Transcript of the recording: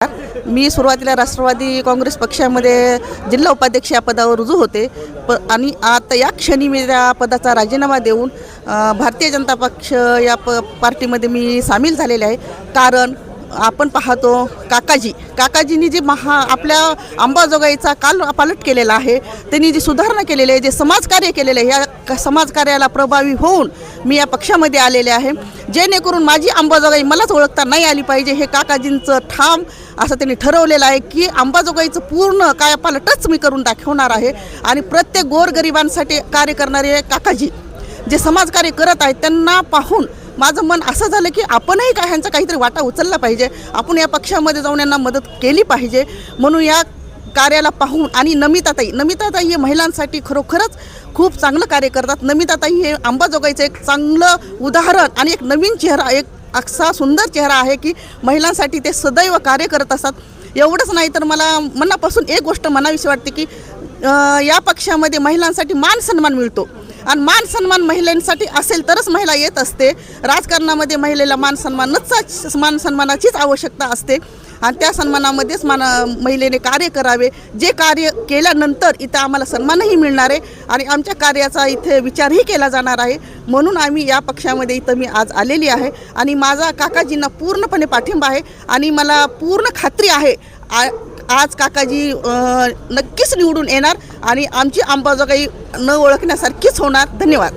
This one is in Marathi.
मी सुरुवातीला राष्ट्रवादी काँग्रेस पक्षामध्ये जिल्हा उपाध्यक्ष या पदावर रुजू होते. प आणि आता या क्षणी मी त्या पदाचा राजीनामा देऊन भारतीय जनता पक्ष या प पार्टीमध्ये मी सामील झालेले आहे. कारण आपण पाहतो काकाजी. काकाजींनी जे महा आपल्या अंबाजोगाईचा काल पालट केलेला आहे त्यांनी जी सुधारणा केलेली आहे जे समाजकार्य केलेलं आहे या क- समाजकार्याला प्रभावी होऊन मी या पक्षामध्ये आलेले आहे. जेणेकरून माझी अंबाजोगाई मलाच ओळखता नाही आली पाहिजे हे काकाजींचं ठाम असं त्यांनी ठरवलेलं आहे की अंबाजोगाईचं पूर्ण कायापालटच मी करून दाखवणार आहे आणि प्रत्येक गोरगरिबांसाठी कार्य करणारे काकाजी जे समाजकार्य करत आहेत त्यांना पाहून माझं मन असं झालं की आपणही का ह्यांचा काहीतरी वाटा उचलला पाहिजे? आपण या पक्षामध्ये जाऊन यांना मदत केली पाहिजे. म्हणून या कार्याला पाहून आणि नमिताताई नमिताताई हे महिलांसाठी खरोखरच खूप चांगलं कार्य करतात. नमिताताई हे अंबाजोगाईचं एक चांगलं उदाहरण आणि एक नवीन चेहरा एक असा सुंदर चेहरा आहे की महिलांसाठी ते सदैव कार्य करत असतात. एवढंच नाही तर मला मनापासून एक गोष्ट म्हणावीशी वाटते की या पक्षामध्ये महिलांसाठी मान सन्मान मिळतो. आणि मान सन्मान महिलांसाठी असेल तरच महिला येत असते. राजकारणामध्ये महिलेला मान सन्मानच मान सन्मानाचीच आवश्यकता असते. आणि त्या सन्मानामध्येच मान महिलेने कार्य करावे. जे कार्य केल्यानंतर इथं आम्हाला सन्मानही मिळणार आहे आणि आमच्या कार्याचा इथे विचारही केला जाणार आहे. म्हणून आम्ही या पक्षामध्ये इथं मी आज आलेली आहे आणि माझा काकाजींना पूर्णपणे पाठिंबा आहे आणि मला पूर्ण खात्री आहे. आ- आज काकाजी नक्कीच निवडून येणार आणि आमची अंबाजोगाई न ओळखण्यासारखीच होणार. धन्यवाद.